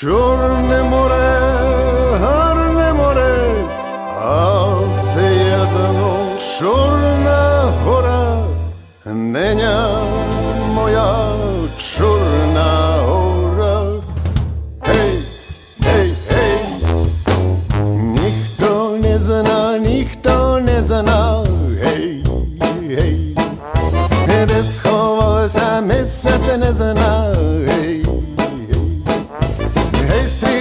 Чорне море, гарне море, а все єдно чорна гора, неня моя чорна гора. Гей, гей, гей, ніхто не зна, ніхто не зна, гей, гей, де сховалося місяця не зна, гей.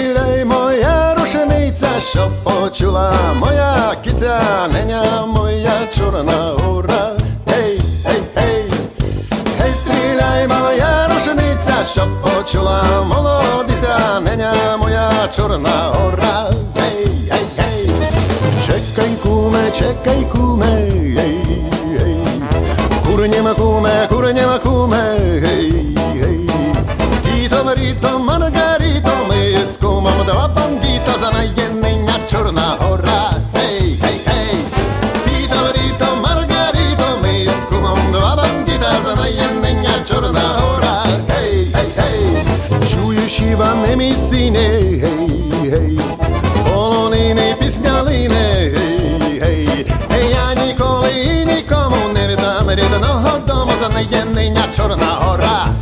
Гей, стріляй, моя рушениця, що почула моя киця, неня моя чорна гора. Гей, гей, гей, гей, стріляй, моя рушениця, що почула молодиця, неня моя чорна гора. Гей, гей, гей, чекай, куме, чекай, куме, гей, гей. Курнєма куме, курнєма куме, гей, гей. Діто Маріто, Маргаріто, З кумом два бандіта за наєднення Чорна гора. Гей, гей, гей. Діто Маріто, Маргаріто, ми з кумом два бандіта за наєднення Чорна гора. Гей, гей, гей. Чуєш, Іване, мій сине, гей, гей. З полонини пісня лине, гей, гей. Гей, я ніколи і нікому не віддам рідного дому за наєднення Чорна гора.